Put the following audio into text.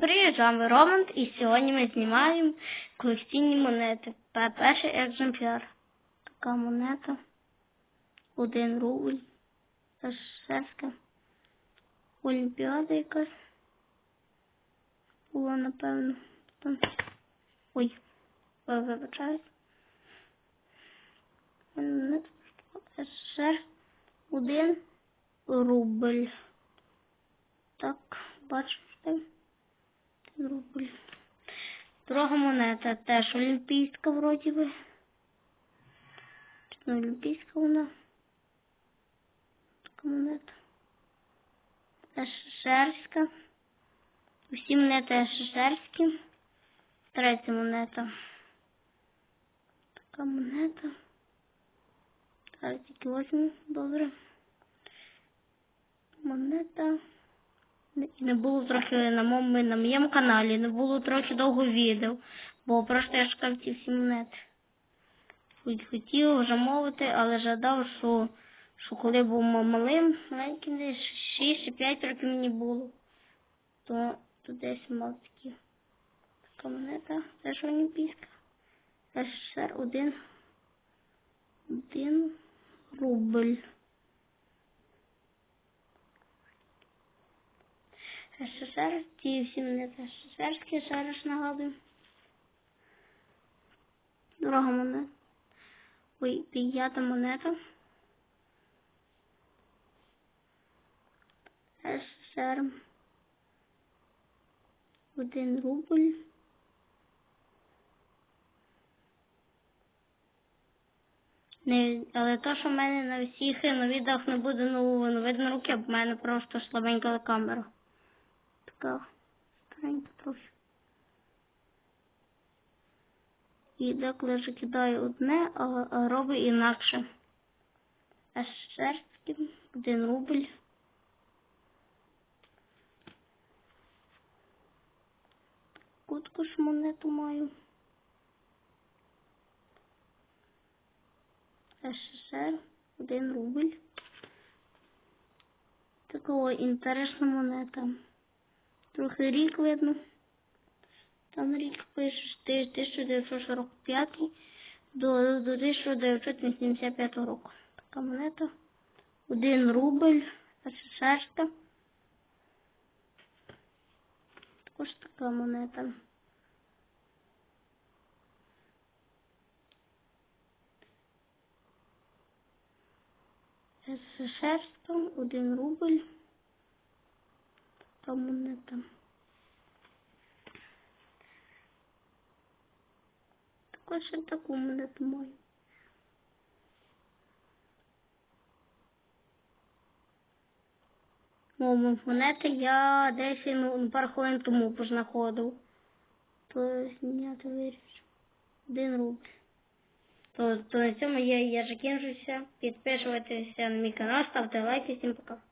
Привіт, з вами Роман, і сьогодні ми знімаємо колекційні монети. Перший екземпляр. Така монета. Один рубль. СССРська. Олімпіада якась. Була, напевно. Там. Ой, ви- вибачаюсь. СССР. Один рубль. Так, бачите. Рубль. Друга монета теж олімпійська вроді би. Чи не олімпійська вона? Така монета. СССРська. Усі монети СССРські. Третя монета. Така монета. Зараз тільки возьму, добре. Монета. Не- було трохи на моєму, на моєму каналі, не було трохи довго відео, бо просто я шукав ці всі монети. Хотів вже мовити, але жадав, що, що коли був малим, маленьким десь 6 чи 5 років мені було, то, то десь мав такі. Така монета, теж олімпійська. СССР один, один рубль. СССР, ті всі монети СССРські, ще раз нагадую. Друга монета. Ой, п'ята монета. СССР. Один рубль. Не, але то, що в мене на всіх на відео не буде ну, видно руки, бо в мене просто слабенька камера така старенька трохи. І деколи вже кидаю одне, а, а робить інакше. СССРський, один рубль. Кутку ж монету маю. СССР, один рубль. Такого інтересна монета. Трохи рік видно. Там рік пише 1945 до, до 1985 року. Така монета. Один рубль СССРська. Також така монета. СССРська, один рубль. Така монета. Також таку монету маю. Ну, монети я десь ну, пару хвилин тому познаходив. То зняти вирішив. Один рубль. То, то на цьому я, я закінчуся. Підписуйтеся на мій канал, ставте лайки, всім пока.